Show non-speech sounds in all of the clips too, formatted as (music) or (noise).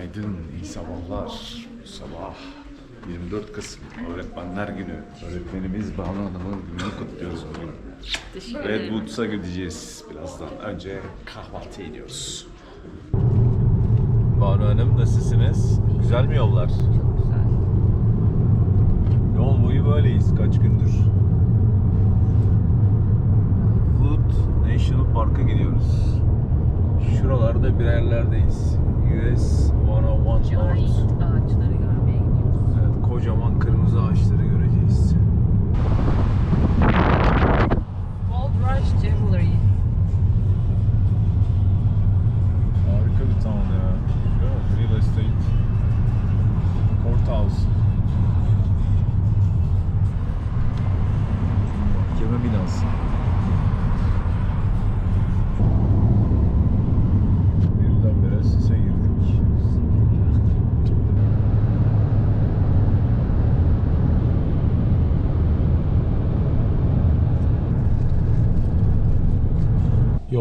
Günaydın, iyi sabahlar. Bu sabah 24 Kasım Öğretmenler Günü. Öğretmenimiz Banu Hanım'ın gününü kutluyoruz bugün. Teşekkür Red. Woods'a gideceğiz birazdan. Önce kahvaltı ediyoruz. Banu Hanım nasılsınız? Güzel mi yollar? Çok güzel. Yol boyu böyleyiz kaç gündür. Wood National Park'a gidiyoruz. Şuralarda bir yerlerdeyiz. US 101 North. Giant ağaçları görmeye gidiyoruz. Evet, kocaman kırmızı ağaçları göreceğiz.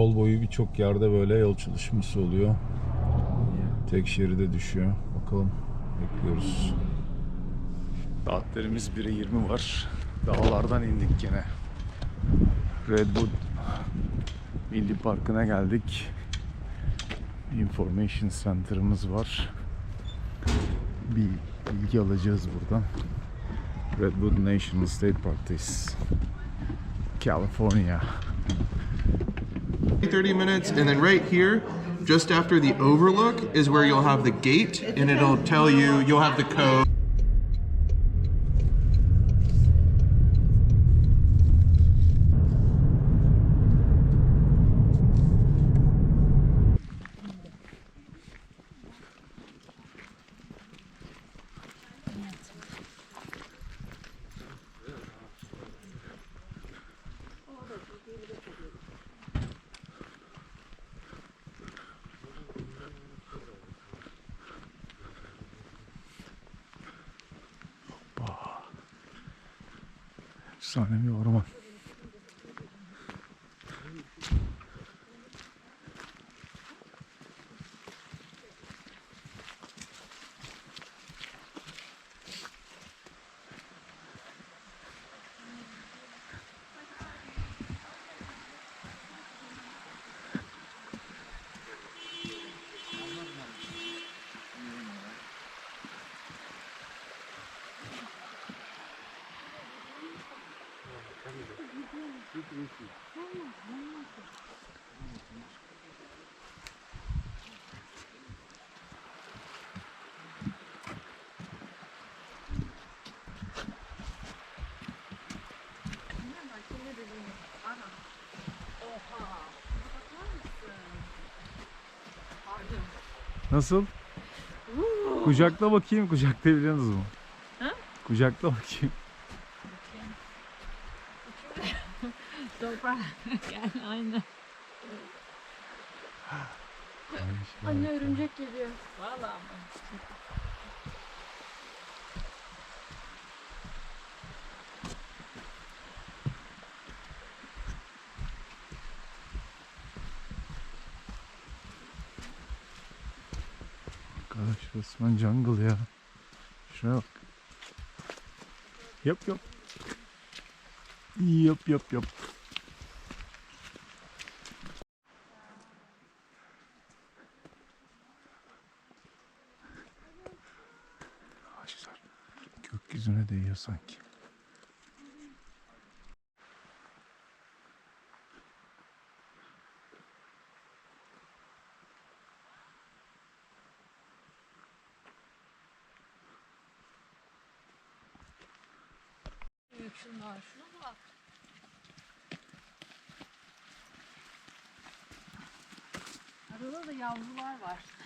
Yol boyu birçok yerde böyle yol çalışması oluyor. Tek şeride düşüyor. Bakalım bekliyoruz. Saatlerimiz 1'e 20 var. Dağlardan indik gene. Redwood Milli Parkı'na geldik. Information Center'ımız var. Bir bilgi alacağız buradan. Redwood National State Park'tayız. California. 30 minutes and then right here just after the overlook is where you'll have the gate and it'll tell you you'll have the code Efsane bir. Nasıl? Kucakla bakayım. Kucaklayabiliyorsunuz mu? Ha? Kucakla bakayım. Toprak. (laughs) Gel aynı. Anne örümcek geliyor. Vallahi mı? Arkadaş resmen jungle ya. Şuraya bak. Yap yap. Yap yap yap. Ağaçlar gökyüzüne değiyor sanki. Şunlar. Şuna bak. Arada da yavrular var.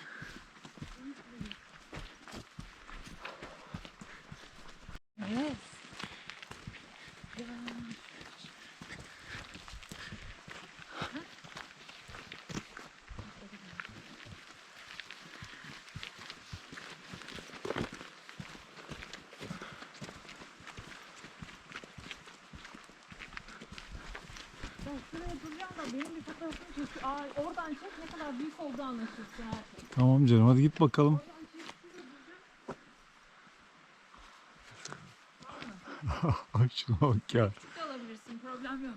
benim bir fotoğrafım çek. Aa, oradan çek ne kadar büyük olduğu anlaşılsın her. Tamam canım hadi git bakalım. (laughs) Ay şuna bak ya. Küçük alabilirsin problem yok.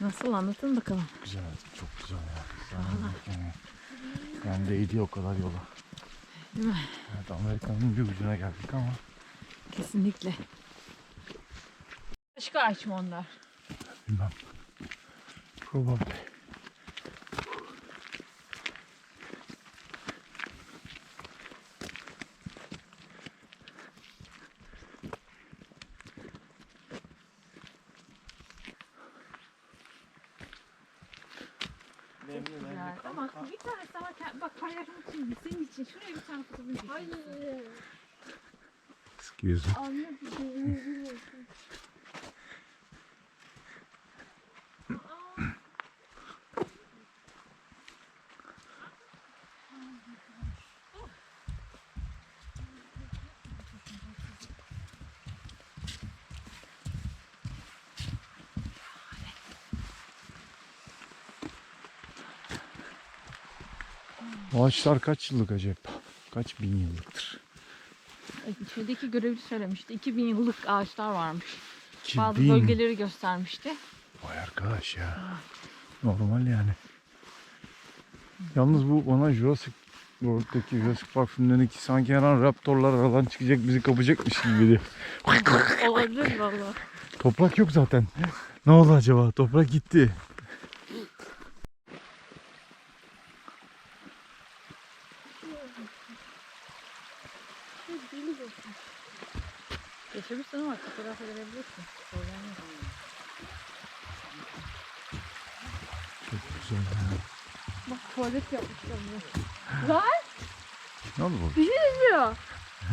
Nasıl anlatın bakalım. Güzel çok güzel ya. Ben, yani, ben de o kadar yola. Değil mi? Evet Amerika'nın bir ucuna geldik ama Kesinlikle. Başka ağaç mı onlar? bilmem. Probably. Güzel. Ama bir tane daha ke- bak paylaşmak için senin için şuraya bir tane fotoğrafını çekeyim. Hayır. Bu ağaçlar kaç yıllık acaba? Kaç bin yıllıktır? Şeydeki görevli söylemişti. 2000 yıllık ağaçlar varmış. Bazı 2000. bölgeleri göstermişti. Vay arkadaş ya. Normal yani. Yalnız bu bana Jurassic World'daki Jurassic Park filmlerindeki sanki her an raptorlar aradan çıkacak bizi kapacakmış gibi geliyor. Olabilir valla. Toprak yok zaten. Ne oldu acaba? Toprak gitti. Geçebilirsin ama fotoğraf verebilirsin. Problem yok. Çok güzel ya. Bak tuvalet yapmışlar buraya. Lan Ne oldu bu? bir şey izliyor.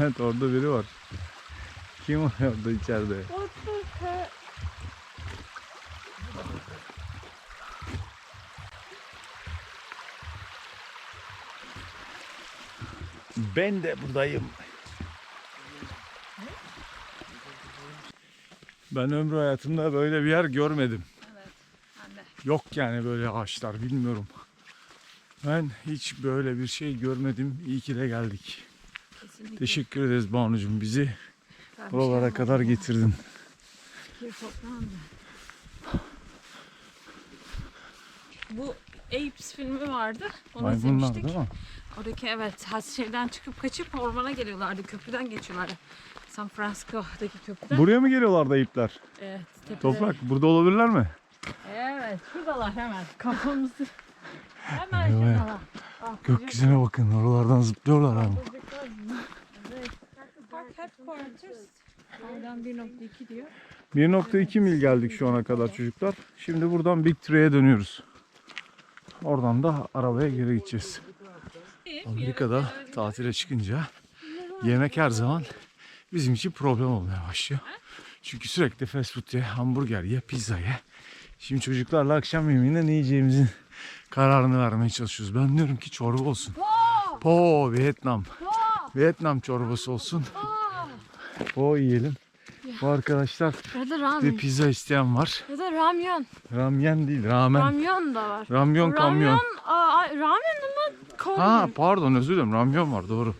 Evet orada biri var. Kim var orada içeride? What the heck? Ben de buradayım. Ben ömrü hayatımda böyle bir yer görmedim. Evet. Ben de. Yok yani böyle ağaçlar bilmiyorum. Ben hiç böyle bir şey görmedim. İyi ki de geldik. Kesinlikle. Teşekkür ederiz Banucuğum bizi Ben bir buralara şey kadar yapmadım. getirdin. Bu Apes filmi vardı. Onu izlemiştik. değil mi? Oradaki evet şeyden çıkıp kaçıp ormana geliyorlardı. Köprüden geçiyorlardı. San Francisco'daki köprüden. Buraya mı geliyorlar da ipler? evet. tepelere. Toprak burada olabilirler mi? Evet. Şuradalar hemen. Kafamızı. Hemen Eyvah. şuradalar. Ah, Gökyüzüne bakın oralardan zıplıyorlar. Evet. Park headquarters. Oradan 1.2 diyor. 1.2 mil geldik şu ana kadar çocuklar. Şimdi buradan Big Tree'ye dönüyoruz. Oradan da arabaya geri gideceğiz. Amerika'da tatile çıkınca yemek her zaman bizim için problem olmaya başlıyor. Çünkü sürekli fast food ye, hamburger ye, pizza ye. Şimdi çocuklarla akşam yemeğinde ne yiyeceğimizin kararını vermeye çalışıyoruz. Ben diyorum ki çorba olsun. Po Vietnam. Vietnam çorbası olsun. Po yiyelim. Bu arkadaşlar Ya da bir pizza isteyen var. Ya da ramyon. Ramyen değil, ramen. Ramyon da var. Ramyon kamyon. Ramyon, ay, ramen kol. Ha pardon özür dilerim ramyon var doğru.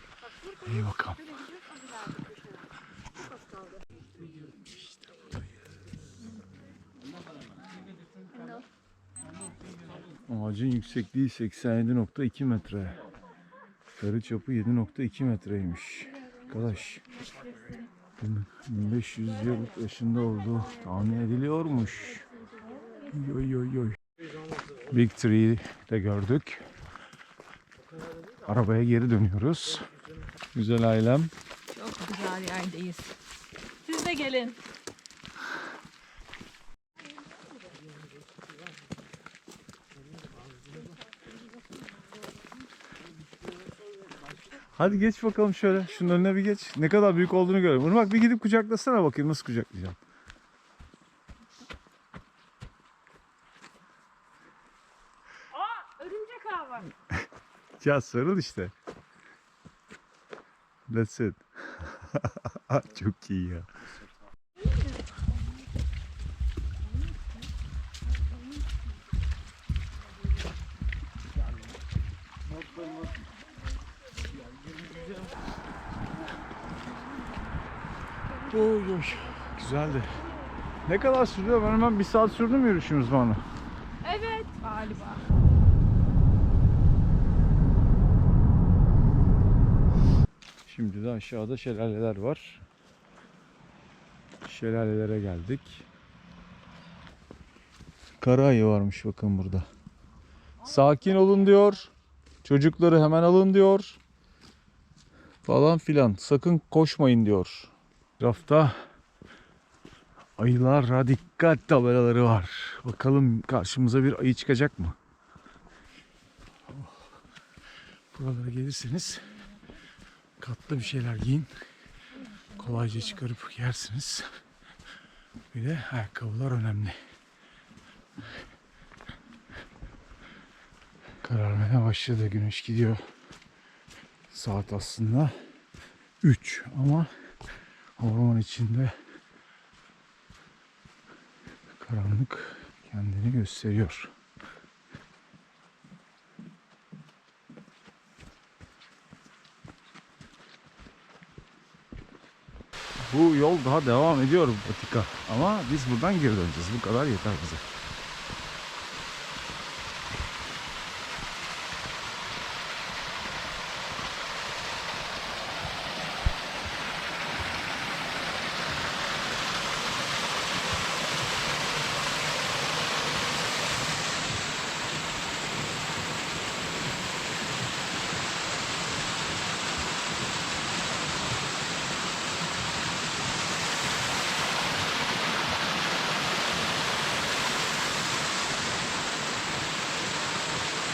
İyi bakalım. Ağacın yüksekliği 87.2 metre. Yarı çapı 7.2 metreymiş. Arkadaş. 1500 yıl yaşında olduğu tahmin ediliyormuş. Yoy yoy yoy. Big Tree'yi de gördük. Arabaya geri dönüyoruz. Güzel ailem. Çok güzel yerdeyiz. Siz de gelin. Hadi geç bakalım şöyle. Şunun önüne bir geç. Ne kadar büyük olduğunu görelim. Irmak bir gidip kucaklasana bakayım nasıl kucaklayacağım. Aa, örümcek ağı var. (laughs) Ya sarıl işte. That's it. (laughs) Çok iyi ya. Oy oy. Güzeldi. Ne kadar sürüyor? Ben hemen bir saat sürdü mü yürüyüşümüz bana? Evet. Galiba. Şimdi de aşağıda şelaleler var. Şelalelere geldik. Kara ayı varmış bakın burada. Sakin olun diyor. Çocukları hemen alın diyor. Falan filan. Sakın koşmayın diyor. Rafta ayılara dikkat tabelaları var. Bakalım karşımıza bir ayı çıkacak mı? Buralara gelirseniz katlı bir şeyler giyin. Kolayca çıkarıp yersiniz. Bir de ayakkabılar önemli. Kararmaya başladı. Güneş gidiyor. Saat aslında 3 ama orman içinde karanlık kendini gösteriyor. Bu yol daha devam ediyor Batika. Ama biz buradan geri döneceğiz. Bu kadar yeter bize.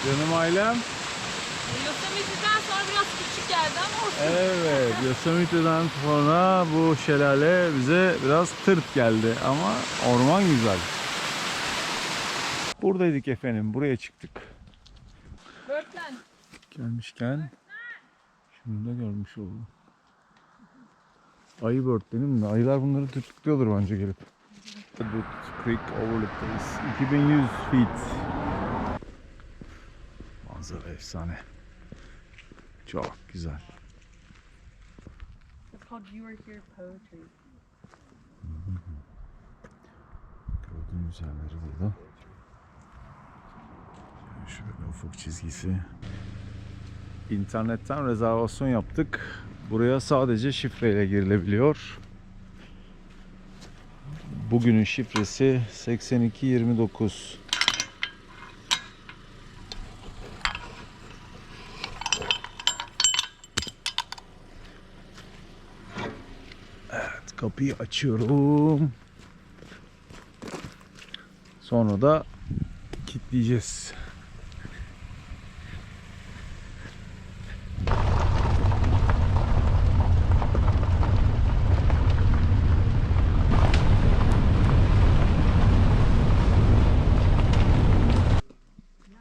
Canım ailem. Yosemite'den sonra biraz küçük geldi ama olsun. Evet, (laughs) Yosemite'den sonra bu şelale bize biraz tırt geldi ama orman güzel. Buradaydık efendim, buraya çıktık. Börtlen. Gelmişken şunu da görmüş oldum. Ayı börtlenim de ayılar bunları tutukluyordur bence gelip. Creek Overlook Place 2100 feet. Manzara efsane. Çok güzel. It's called You Are Here Poetry. Gördüğünüz yerleri burada. Şöyle ufuk çizgisi. İnternetten rezervasyon yaptık. Buraya sadece şifreyle girilebiliyor. Bugünün şifresi 8229. kapıyı açıyorum. Sonra da kilitleyeceğiz.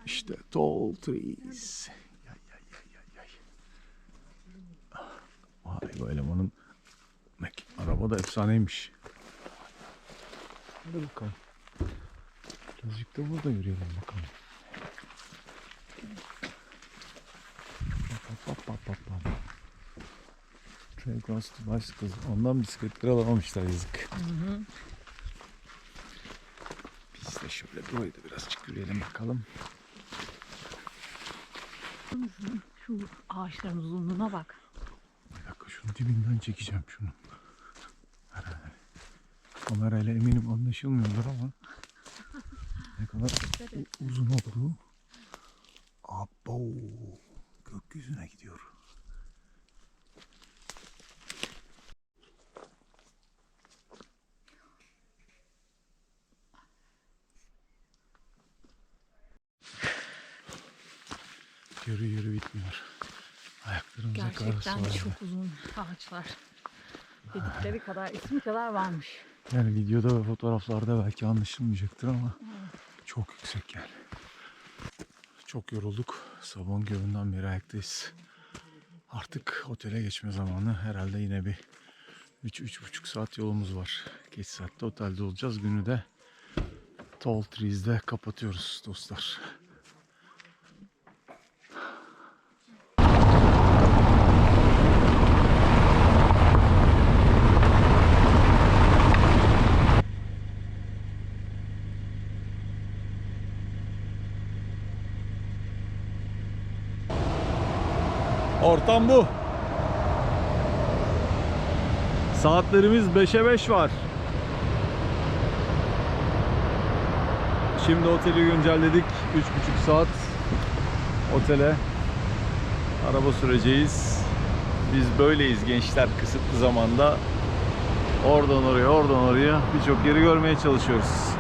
İşte tall trees. Vay bu elemanın araba da efsaneymiş. Hadi bakalım. Birazcık da burada yürüyelim bakalım. Hop hop hop hop. Trail across the bicycles. Ondan bisikletleri alamamışlar yazık. Biz de şöyle burayı da birazcık yürüyelim bakalım. Şu ağaçların uzunluğuna bak. Bir dakika şunun dibinden çekeceğim şunu. Kamerayla eminim anlaşılmıyordur ama ne kadar uzun olduğu. Abo gökyüzüne gidiyor. Yürü yürü bitmiyor. Ayaklarımıza kadar Gerçekten çok uzun ağaçlar. Dedikleri kadar, ismi kadar varmış. Yani videoda ve fotoğraflarda belki anlaşılmayacaktır ama çok yüksek yani. Çok yorulduk. Sabahın köründen beri ayaktayız. Artık otele geçme zamanı. Herhalde yine bir 3-3,5 saat yolumuz var. Geç saatte otelde olacağız. Günü de Tall Trees'de kapatıyoruz dostlar. Ortam bu. Saatlerimiz 5'e 5 var. Şimdi oteli güncelledik. 3,5 saat otele araba süreceğiz. Biz böyleyiz gençler kısıtlı zamanda. Oradan oraya, oradan oraya birçok yeri görmeye çalışıyoruz.